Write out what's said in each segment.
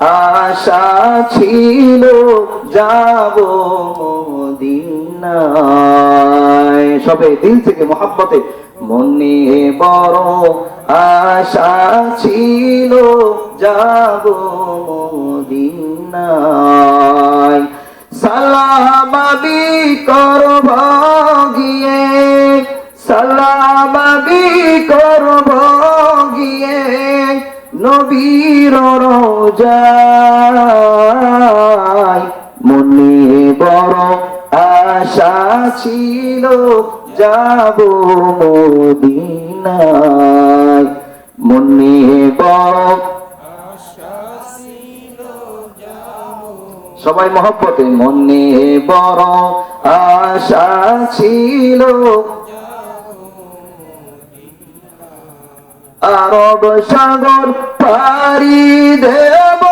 আশা ছিল যাব মদিনায়। সবে দিল থেকে মোহাব্বতে মনে বড় আশা ছিল যাব মদিনায়। সালামাবি করব গিয়ে সালামাবি নবীর রোজায় মনে বড় আশা ছিল, যাব মদিনায়। মনে বড় সবাই মহব্বতে, মনে বড় আশা ছিল আরব সাগর পারি দেব।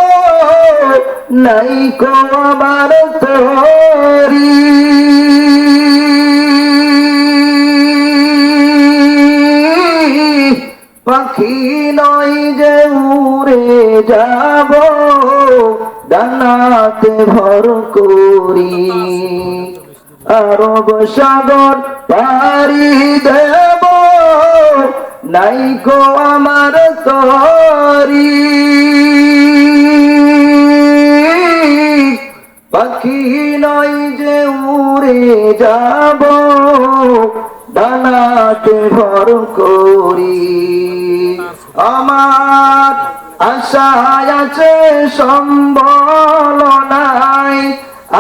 নাই কো আমার তরি। পাখি নয় যে উড়ে যাব, ডানাতে ভর করি। আরব সাগর পারি দেব। নাই গো আমার তরি। পাখি নয় যে উড়ে যাব, ডানাতে ভর করি। আমার আশায় আছে সম্বল নাই,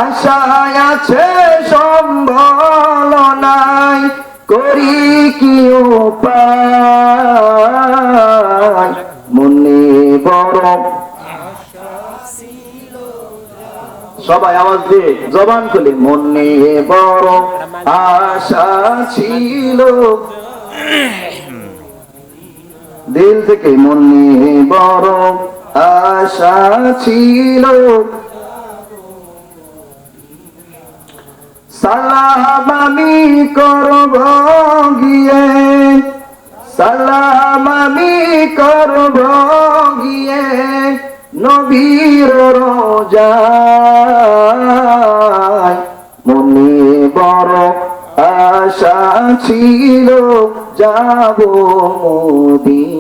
আশায় আছে সম্বল নাই, করি কি উপায়? সবাই আওয়াজ দিয়ে জবান খুলে, মনে বড় আশা ছিল। দিল থেকে মনে বড় আশা ছিল। সালাম করব গিয়ে। সালাম করব গিয়ে নবীর রোজায়। মনে বড় আশা ছিল যাব মদিনায়।